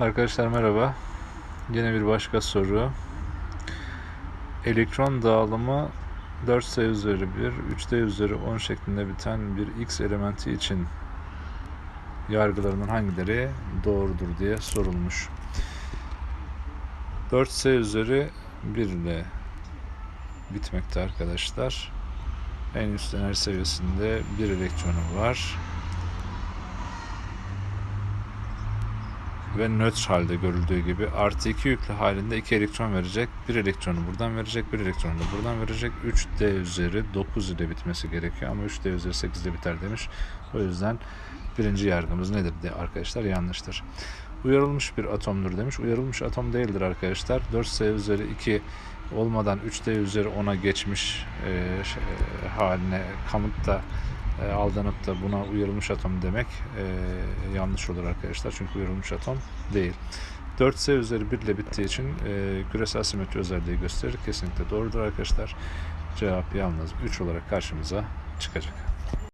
Arkadaşlar merhaba. Yine bir başka soru. Elektron dağılımı 4s üzeri 1, 3d üzeri 10 şeklinde biten bir x elementi için yargılarının hangileri doğrudur diye sorulmuş. 4s üzeri 1 ile bitmekte arkadaşlar. En üst enerji seviyesinde bir elektronu var. Ve nötr halde görüldüğü gibi artı 2 yüklü halinde 2 elektron verecek. Bir elektronu buradan verecek, bir elektronu da buradan verecek. 3D üzeri 9 ile bitmesi gerekiyor ama 3D üzeri 8 ile biter demiş. O yüzden birinci yargımız nedir diye arkadaşlar yanlıştır. Uyarılmış bir atomdur demiş. Uyarılmış atom değildir arkadaşlar. 4S üzeri 2 olmadan 3D üzeri 10'a geçmiş e, şey, e, haline kamıtta e, aldanıp da buna uyarılmış atom demek e, yanlış olur arkadaşlar. Çünkü uyarılmış atom değil. 4S üzeri 1 ile bittiği için e, küresel simetri özelliği gösterir. Kesinlikle doğrudur arkadaşlar. Cevap yalnız 3 olarak karşımıza çıkacak.